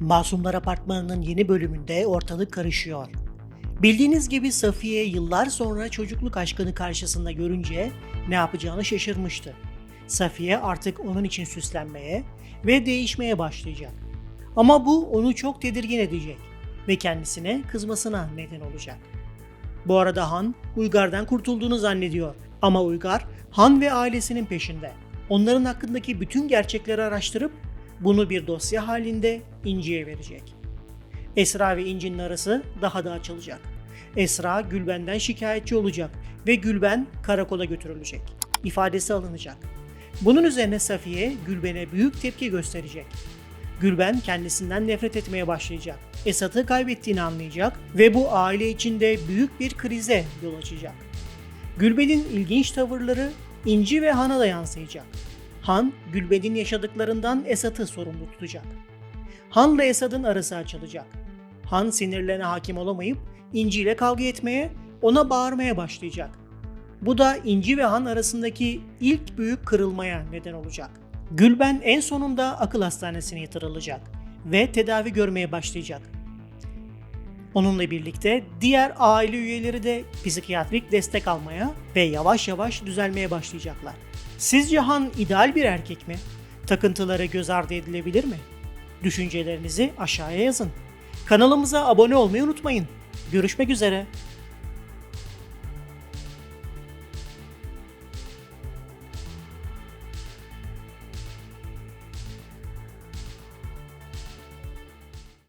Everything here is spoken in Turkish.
Masumlar Apartmanı'nın yeni bölümünde ortalık karışıyor. Bildiğiniz gibi Safiye yıllar sonra çocukluk aşkını karşısında görünce ne yapacağını şaşırmıştı. Safiye artık onun için süslenmeye ve değişmeye başlayacak. Ama bu onu çok tedirgin edecek ve kendisine kızmasına neden olacak. Bu arada Han, Uygar'dan kurtulduğunu zannediyor. Ama Uygar, Han ve ailesinin peşinde. Onların hakkındaki bütün gerçekleri araştırıp bunu bir dosya halinde İnci'ye verecek. Esra ve İnci'nin arası daha da açılacak. Esra Gülben'den şikayetçi olacak ve Gülben karakola götürülecek. İfadesi alınacak. Bunun üzerine Safiye Gülben'e büyük tepki gösterecek. Gülben kendisinden nefret etmeye başlayacak. Esat'ı kaybettiğini anlayacak ve bu aile içinde büyük bir krize yol açacak. Gülben'in ilginç tavırları İnci ve Han'a da yansıyacak. Han, Gülben'in yaşadıklarından Esat'ı sorumlu tutacak. Han'la Esad'ın arası açılacak. Han sinirlerine hakim olamayıp İnci ile kavga etmeye, ona bağırmaya başlayacak. Bu da İnci ve Han arasındaki ilk büyük kırılmaya neden olacak. Gülben en sonunda akıl hastanesine yatırılacak ve tedavi görmeye başlayacak. Onunla birlikte diğer aile üyeleri de psikiyatrik destek almaya ve yavaş yavaş düzelmeye başlayacaklar. Sizce Han ideal bir erkek mi? Takıntıları göz ardı edilebilir mi? Düşüncelerinizi aşağıya yazın. Kanalımıza abone olmayı unutmayın. Görüşmek üzere.